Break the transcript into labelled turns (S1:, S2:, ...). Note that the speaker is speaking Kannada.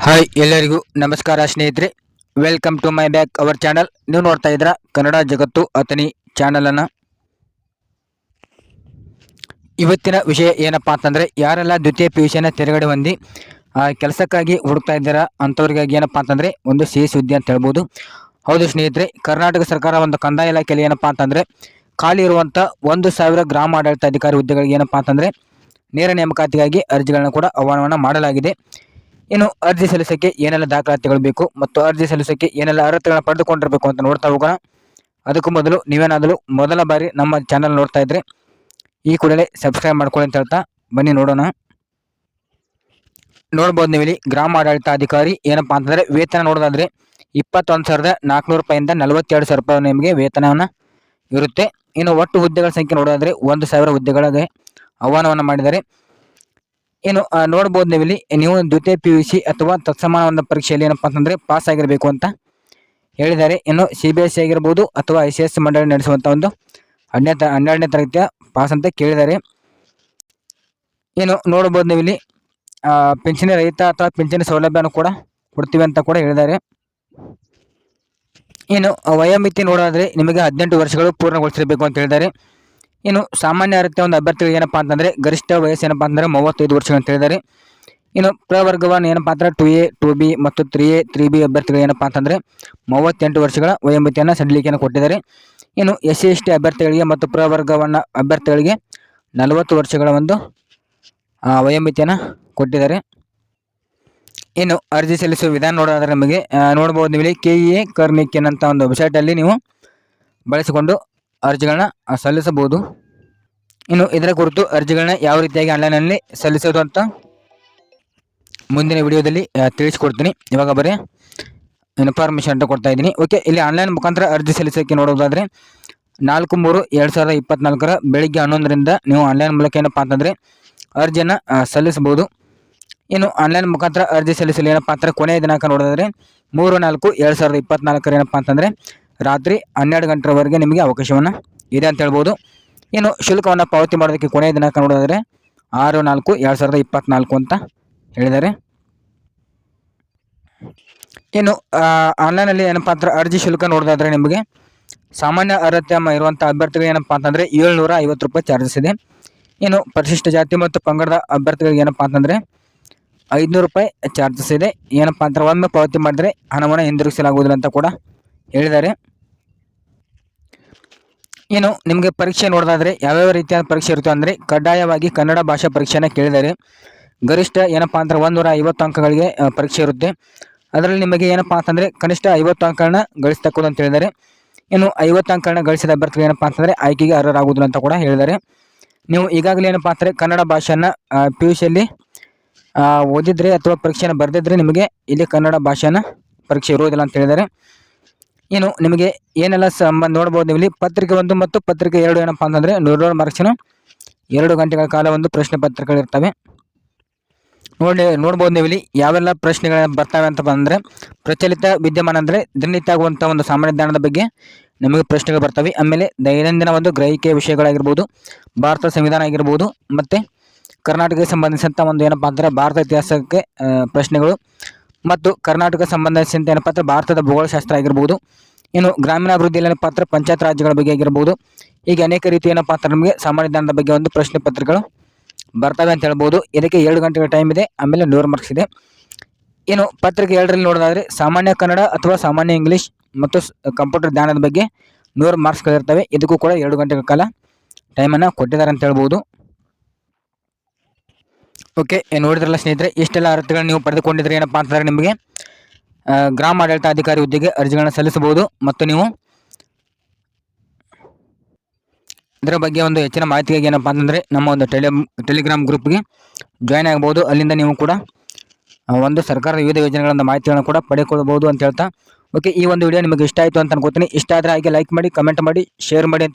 S1: ಹಾಯ್ ಎಲ್ಲರಿಗೂ ನಮಸ್ಕಾರ ಸ್ನೇಹಿತರೆ. Welcome to my back our channel ನೀವು ನೋಡ್ತಾ ಇದ್ದೀರಾ ಕನ್ನಡ ಜಗತ್ತು ಅತನಿ ಚಾನಲನ್ನು ಇವತ್ತಿನ ವಿಷಯ ಏನಪ್ಪಾ ಅಂತಂದರೆ ಯಾರೆಲ್ಲ ದ್ವಿತೀಯ ಪಿ ವಿಷಯನ ತೆರಗಡೆ ಹೊಂದಿ ಆ, ಕೆಲಸಕ್ಕಾಗಿ ಹುಡುಕ್ತಾ ಇದ್ದೀರಾ ಅಂಥವ್ರಿಗಾಗಿ ಏನಪ್ಪಾ ಅಂತಂದರೆ ಒಂದು ಸಿ ಸುದ್ದಿ ಅಂತ ಹೇಳ್ಬೋದು. ಹೌದು ಸ್ನೇಹಿತರೆ ಕರ್ನಾಟಕ ಸರ್ಕಾರ ಒಂದು ಕಂದಾಯ ಇಲಾಖೆಯಲ್ಲಿ ಏನಪ್ಪಾ ಅಂತಂದರೆ ಖಾಲಿ ಇರುವಂಥ ಒಂದು ಸಾವಿರ ಗ್ರಾಮ ಆಡಳಿತ ಅಧಿಕಾರಿ ಹುದ್ದೆಗಳಿಗೆ ಏನಪ್ಪಾ ಅಂತಂದರೆ ನೇರ ನೇಮಕಾತಿಗಾಗಿ ಅರ್ಜಿಗಳನ್ನು ಕೂಡ ಆಹ್ವಾನವನ್ನು ಮಾಡಲಾಗಿದೆ. ಇನ್ನು ಅರ್ಜಿ ಸಲ್ಲಿಸಕ್ಕೆ ಏನೆಲ್ಲ ದಾಖಲಾತಿಗಳು ಬೇಕು ಮತ್ತು ಅರ್ಜಿ ಸಲ್ಲಿಸಕ್ಕೆ ಏನೆಲ್ಲ ಅರ್ಹತೆಗಳನ್ನ ಪಡೆದುಕೊಂಡಿರಬೇಕು ಅಂತ ನೋಡ್ತಾ ಹೋಗೋಣ. ಅದಕ್ಕೂ ಮೊದಲು ನೀವೇನಾದರೂ ಮೊದಲ ಬಾರಿ ನಮ್ಮ ಚಾನಲ್ ನೋಡ್ತಾ ಇದ್ರೆ ಈ ಕೂಡಲೇ ಸಬ್ಸ್ಕ್ರೈಬ್ ಮಾಡ್ಕೊಳ್ಳಿ ಅಂತ ಹೇಳ್ತಾ ಬನ್ನಿ ನೋಡೋಣ. ನೋಡ್ಬೋದು ನೀವಿಲ್ಲಿ ಗ್ರಾಮ ಆಡಳಿತ ಅಧಿಕಾರಿ ಏನಪ್ಪಾ ಅಂತಂದರೆ ವೇತನ ನೋಡೋದಾದ್ರೆ ಇಪ್ಪತ್ತೊಂದು ಸಾವಿರದ ನಾಲ್ಕುನೂರು ರೂಪಾಯಿಂದ ನಲವತ್ತೆರಡು ಸಾವಿರ ರೂಪಾಯಿ ನಿಮಗೆ ವೇತನವನ್ನು ಇರುತ್ತೆ. ಇನ್ನು ಒಟ್ಟು ಹುದ್ದೆಗಳ ಸಂಖ್ಯೆ ನೋಡೋದಾದರೆ ಒಂದು ಸಾವಿರ ಹುದ್ದೆಗಳಿಗೆ ಆಹ್ವಾನವನ್ನು ಮಾಡಿದ್ದಾರೆ. ಏನು ನೋಡ್ಬೋದು ನೀವು ನೀವು ದ್ವಿತೀಯ ಪಿ ಯು ಸಿ ಅಥವಾ ತತ್ಸಮಾನ ಒಂದು ಪರೀಕ್ಷೆಯಲ್ಲಿ ಏನಪ್ಪ ಅಂತಂದರೆ ಪಾಸ್ ಆಗಿರಬೇಕು ಅಂತ ಹೇಳಿದ್ದಾರೆ. ಇನ್ನು ಸಿ ಬಿ ಎಸ್ ಸಿ ಆಗಿರ್ಬೋದು ಅಥವಾ ಐ ಸಿ ಎಸ್ ಮಂಡಳಿ ನಡೆಸುವಂಥ ಒಂದು ಹನ್ನೆರಡು ತ- ಹನ್ನೆರಡನೇ ತರಗತಿಯ ಪಾಸ್ ಅಂತ ಕೇಳಿದ್ದಾರೆ. ಏನು ನೋಡ್ಬೋದು ನೀವು ಪಿಂಚಣಿ ರಹಿತ ಅಥವಾ ಪಿಂಚಣಿ ಸೌಲಭ್ಯನೂ ಕೂಡ ಕೊಡ್ತೀವಿ ಅಂತ ಕೂಡ ಹೇಳಿದ್ದಾರೆ. ಏನು ವಯೋಮಿತಿ ನೋಡೋದಾದರೆ ನಿಮಗೆ ಹದಿನೆಂಟು ವರ್ಷಗಳು ಪೂರ್ಣಗೊಳಿಸಿರಬೇಕು ಅಂತ ಹೇಳಿದ್ದಾರೆ. ಇನ್ನು ಸಾಮಾನ್ಯ ಅರ್ಹತೆ ಒಂದು ಅಭ್ಯರ್ಥಿಗಳಿಗೆ ಏನಪ್ಪಾ ಅಂತಂದರೆ ಗರಿಷ್ಠ ವಯಸ್ಸು ಏನಪ್ಪ ಅಂದರೆ ಮೂವತ್ತೈದು ವರ್ಷ ಅಂತ ಹೇಳಿದ್ದಾರೆ. ಇನ್ನು ಪ್ರವರ್ಗವನ್ನು ಏನಪ್ಪ ಅಂದ್ರೆ ಟು ಎ ಟು ಬಿ ಮತ್ತು ತ್ರೀ ಎ ತ್ರೀ ಬಿ ಅಭ್ಯರ್ಥಿಗಳು ಏನಪ್ಪ ಅಂತಂದರೆ ಮೂವತ್ತೆಂಟು ವರ್ಷಗಳ ವಯೋಮಿತಿಯನ್ನು ಸಡಿಲಿಕೆಯನ್ನು ಕೊಟ್ಟಿದ್ದಾರೆ. ಇನ್ನು ಎಸ್ ಸಿ, ಎಸ್ ಟಿ ಅಭ್ಯರ್ಥಿಗಳಿಗೆ ಮತ್ತು ಪ್ರವರ್ಗವನ್ನ ಅಭ್ಯರ್ಥಿಗಳಿಗೆ ನಲವತ್ತು ವರ್ಷಗಳ ಒಂದು ವಯೋಮಿತಿಯನ್ನು ಕೊಟ್ಟಿದ್ದಾರೆ. ಇನ್ನು ಅರ್ಜಿ ಸಲ್ಲಿಸುವ ವಿಧಾನ ನೋಡೋದಾದ್ರೆ ನಮಗೆ ನೋಡ್ಬೋದು ನೀವು ಕೆ ಇ ಎ ಕರ್ನಿಕೆನ್ ಅಂತ ಒಂದು ವೆಬ್ಸೈಟಲ್ಲಿ ನೀವು ಬಳಸಿಕೊಂಡು ಅರ್ಜಿಗಳನ್ನ ಸಲ್ಲಿಸಬಹುದು. ಇನ್ನು ಇದರ ಕುರಿತು ಅರ್ಜಿಗಳನ್ನ ಯಾವ ರೀತಿಯಾಗಿ ಆನ್ಲೈನಲ್ಲಿ ಸಲ್ಲಿಸೋದು ಅಂತ ಮುಂದಿನ ವಿಡಿಯೋದಲ್ಲಿ ತಿಳಿಸ್ಕೊಡ್ತೀನಿ. ಇವಾಗ ಬರೀ, ಇನ್ಫಾರ್ಮೇಷನ್ ಅಂತ ಕೊಡ್ತಾ ಇದ್ದೀನಿ. ಓಕೆ, ಇಲ್ಲಿ ಆನ್ಲೈನ್ ಮುಖಾಂತರ ಅರ್ಜಿ ಸಲ್ಲಿಸೋಕ್ಕೆ ನೋಡೋದಾದರೆ, ನಾಲ್ಕು ಮೂರು ಎರಡು ಸಾವಿರದ ಇಪ್ಪತ್ನಾಲ್ಕರ ಬೆಳಿಗ್ಗೆ ಹನ್ನೊಂದರಿಂದ ನೀವು ಆನ್ಲೈನ್ ಮೂಲಕ ಏನಪ್ಪ ಅಂತಂದರೆ, ಅರ್ಜಿಯನ್ನು ಸಲ್ಲಿಸಬಹುದು. ಇನ್ನು ಆನ್ಲೈನ್ ಮುಖಾಂತರ ಅರ್ಜಿ ಸಲ್ಲಿಸಲು ಏನಪ್ಪಾ ಅಂದರೆ ಕೊನೆಯ ದಿನಾಂಕ ನೋಡೋದಾದರೆ, ಮೂರು ನಾಲ್ಕು ಎರಡು ಸಾವಿರದ ಇಪ್ಪತ್ನಾಲ್ಕರ ಏನಪ್ಪ ಅಂತಂದರೆ ರಾತ್ರಿ ಹನ್ನೆರಡು ಗಂಟೆವರೆಗೆ ನಿಮಗೆ ಅವಕಾಶವನ್ನು ಇದೆ ಅಂತ ಹೇಳ್ಬೋದು. ಇನ್ನು ಶುಲ್ಕವನ್ನು ಪಾವತಿ ಮಾಡೋದಕ್ಕೆ ಕೊನೆಯ ದಿನಾಂಕ ನೋಡೋದಾದರೆ ಆರು ನಾಲ್ಕು ಎರಡು ಸಾವಿರದ ಇಪ್ಪತ್ನಾಲ್ಕು ಅಂತ ಹೇಳಿದ್ದಾರೆ. ಇನ್ನು ಆನ್ಲೈನಲ್ಲಿ ಏನಪ್ಪಾ ಅಂದ್ರೆ ಅರ್ಜಿ ಶುಲ್ಕ ನೋಡೋದಾದರೆ ನಿಮಗೆ ಸಾಮಾನ್ಯ ಅರ್ಹತೆ ಇರುವಂಥ ಅಭ್ಯರ್ಥಿಗಳು ಏನಪ್ಪ ಅಂತಂದರೆ ಏಳ್ನೂರ ಐವತ್ತು ರೂಪಾಯಿ ಚಾರ್ಜಸ್ ಇದೆ. ಇನ್ನು ಪರಿಶಿಷ್ಟ ಜಾತಿ ಮತ್ತು ಪಂಗಡದ ಅಭ್ಯರ್ಥಿಗಳಿಗೆ ಏನಪ್ಪ ಅಂತಂದರೆ ಐದುನೂರು ರೂಪಾಯಿ ಚಾರ್ಜಸ್ ಇದೆ. ಏನಪ್ಪಾ ಅಂದ್ರೆ ಒಮ್ಮೆ ಪಾವತಿ ಮಾಡಿದರೆ ಹಣವನ್ನು ಹಿಂದಿರುಗಿಸಲಾಗುವುದಿಲ್ಲ ಅಂತ ಕೂಡ ಹೇಳಿದ್ದಾರೆ. ಇನ್ನು ನಿಮಗೆ ಪರೀಕ್ಷೆ ನೋಡೋದಾದರೆ ಯಾವ್ಯಾವ ರೀತಿಯ ಪರೀಕ್ಷೆ ಇರುತ್ತೆ ಅಂದರೆ ಕಡ್ಡಾಯವಾಗಿ ಕನ್ನಡ ಭಾಷಾ ಪರೀಕ್ಷೆನ ಕೇಳಿದರೆ ಗರಿಷ್ಠ ಏನಪ್ಪಾ ಅಂದ್ರೆ ಒಂದೂರ ಐವತ್ತು ಅಂಕಗಳಿಗೆ ಪರೀಕ್ಷೆ ಇರುತ್ತೆ. ಅದರಲ್ಲಿ ನಿಮಗೆ ಏನಪ್ಪಾ ಅಂತಂದರೆ ಕನಿಷ್ಠ ಐವತ್ತು ಅಂಕಗಳನ್ನ ಗಳಿಸ್ತಕ್ಕದ್ದು ಅಂತ ಹೇಳಿದ್ದಾರೆ. ಇನ್ನು ಐವತ್ತು ಅಂಕಗಳನ್ನ ಗಳಿಸಿದ ಅಭ್ಯರ್ಥಿಗಳು ಏನಪ್ಪಾ ಅಂತಂದರೆ ಆಯ್ಕೆಗೆ ಅರ್ಹರಾಗುವುದು ಅಂತ ಕೂಡ ಹೇಳಿದ್ದಾರೆ. ನೀವು ಈಗಾಗಲೇ ಏನಪ್ಪಾ ಅಂದರೆ ಕನ್ನಡ ಭಾಷೆಯನ್ನು ಪಿ ಯು ಸಿಯಲ್ಲಿ ಓದಿದರೆ ಅಥವಾ ಪರೀಕ್ಷೆಯನ್ನು ಬರೆದಿದ್ದರೆ ನಿಮಗೆ ಇಲ್ಲಿ ಕನ್ನಡ ಭಾಷೆನ ಪರೀಕ್ಷೆ ಇರುವುದಿಲ್ಲ ಅಂತ ಹೇಳಿದ್ದಾರೆ. ಇನ್ನು ನಿಮಗೆ ಏನೆಲ್ಲ ಸಂಬಂಧ ನೋಡ್ಬೋದು ನೀವು ಇಲ್ಲಿ ಪತ್ರಿಕೆ ಒಂದು ಮತ್ತು ಪತ್ರಿಕೆ ಎರಡು ಏನಪ್ಪ ಅಂತಂದರೆ ನೂರು ಮಾರ್ಕ್ಸಿನ ಎರಡು ಗಂಟೆಗಳ ಕಾಲ ಒಂದು ಪ್ರಶ್ನೆ ಪತ್ರಿಕೆಗಳಿರ್ತವೆ ನೋಡಿ, ನೋಡ್ಬೋದು ನೀವು ಇಲ್ಲಿ ಯಾವೆಲ್ಲ ಪ್ರಶ್ನೆಗಳು ಬರ್ತವೆ ಅಂತ ಬಂದರೆ, ಪ್ರಚಲಿತ, ವಿದ್ಯಮಾನ ಅಂದರೆ ದಿನನಿತ್ಯ ಆಗುವಂಥ ಒಂದು ಸಾಮಾನ್ಯ ಜ್ಞಾನದ ಬಗ್ಗೆ ನಿಮಗೆ ಪ್ರಶ್ನೆಗಳು ಬರ್ತವೆ. ಆಮೇಲೆ ದೈನಂದಿನ ಒಂದು ಗ್ರಹಿಕೆ ವಿಷಯಗಳಾಗಿರ್ಬೋದು, ಭಾರತ ಸಂವಿಧಾನ ಆಗಿರ್ಬೋದು, ಮತ್ತು ಕರ್ನಾಟಕಕ್ಕೆ ಸಂಬಂಧಿಸಿದಂಥ ಒಂದು ಏನಪ್ಪ ಅಂದರೆ ಭಾರತ ಇತಿಹಾಸಕ್ಕೆ ಪ್ರಶ್ನೆಗಳು ಮತ್ತು ಕರ್ನಾಟಕ ಸಂಬಂಧಿಸಿದಂತೆ ಏನಪ್ಪಾ ಭಾರತದ ಭೂಗೋಳಶಾಸ್ತ್ರ ಆಗಿರ್ಬೋದು, ಇನ್ನು ಗ್ರಾಮೀಣಾಭಿವೃದ್ಧಿಯಲ್ಲಿ ಏನಪ್ಪ ಅಂದರೆ ಪಂಚಾಯತ್ ರಾಜ್ಯಗಳ ಬಗ್ಗೆ ಆಗಿರ್ಬೋದು ಹೀಗೆ ಅನೇಕ ರೀತಿ ಏನಪ್ಪಾ ನಮಗೆ ಸಾಮಾನ್ಯ ಜ್ಞಾನದ ಬಗ್ಗೆ ಒಂದು ಪ್ರಶ್ನೆ ಪತ್ರಿಕೆಗಳು ಬರ್ತವೆ ಅಂತ ಹೇಳ್ಬೋದು. ಇದಕ್ಕೆ ಎರಡು ಗಂಟೆಗಳ ಟೈಮ್ ಇದೆ, ಆಮೇಲೆ ನೂರು ಮಾರ್ಕ್ಸ್ ಇದೆ. ಏನು ಪತ್ರಿಕೆ ಎರಡರಲ್ಲಿ ನೋಡೋದಾದರೆ ಸಾಮಾನ್ಯ ಕನ್ನಡ ಅಥವಾ ಸಾಮಾನ್ಯ ಇಂಗ್ಲೀಷ್ ಮತ್ತು ಕಂಪ್ಯೂಟರ್ ಜ್ಞಾನದ ಬಗ್ಗೆ ನೂರು ಮಾರ್ಕ್ಸ್ಗಳಿರ್ತವೆ ಇದಕ್ಕೂ ಕೂಡ ಎರಡು ಗಂಟೆಗಳ ಕಾಲ ಟೈಮನ್ನು ಕೊಟ್ಟಿದ್ದಾರೆ ಅಂತ ಹೇಳ್ಬೋದು. ಓಕೆ ನೋಡಿದ್ರಲ್ಲ ಸ್ನೇಹಿತರೆ ಇಷ್ಟೆಲ್ಲ ಅರ್ಹತೆಗಳು ನೀವು ಪಡೆದುಕೊಂಡಿದ್ರೆ ಏನಪ್ಪಾ ಅಂತಂದರೆ ನಿಮಗೆ ಗ್ರಾಮ ಆಡಳಿತ ಅಧಿಕಾರಿ ಹುದ್ದೆಗೆ ಅರ್ಜಿಗಳನ್ನು ಸಲ್ಲಿಸಬಹುದು ಮತ್ತು ನೀವು ಇದರ ಬಗ್ಗೆ ಒಂದು ಹೆಚ್ಚಿನ ಮಾಹಿತಿಗಾಗಿ ಏನಪ್ಪಾ ಅಂತಂದರೆ ನಮ್ಮ ಒಂದು ಟೆಲಿ, ಟೆಲಿಗ್ರಾಮ್ ಗ್ರೂಪ್ಗೆ ಜಾಯ್ನ್ ಆಗ್ಬೋದು. ಅಲ್ಲಿಂದ ನೀವು ಕೂಡ ಒಂದು ಸರ್ಕಾರದ ವಿವಿಧ ಯೋಜನೆಗಳ ಮಾಹಿತಿಗಳನ್ನು ಕೂಡ ಪಡೆದುಕೊಳ್ಳಬಹುದು ಅಂತ ಹೇಳ್ತಾ, ಓಕೆ, ಈ ಒಂದು ವಿಡಿಯೋ ನಿಮಗೆ ಇಷ್ಟ ಆಯಿತು ಅಂತ ಅನ್ಕೋತೀನಿ. ಇಷ್ಟ ಆದರೆ ಹಾಗೆ ಲೈಕ್ ಮಾಡಿ ಕಮೆಂಟ್ ಮಾಡಿ ಶೇರ್ ಮಾಡಿ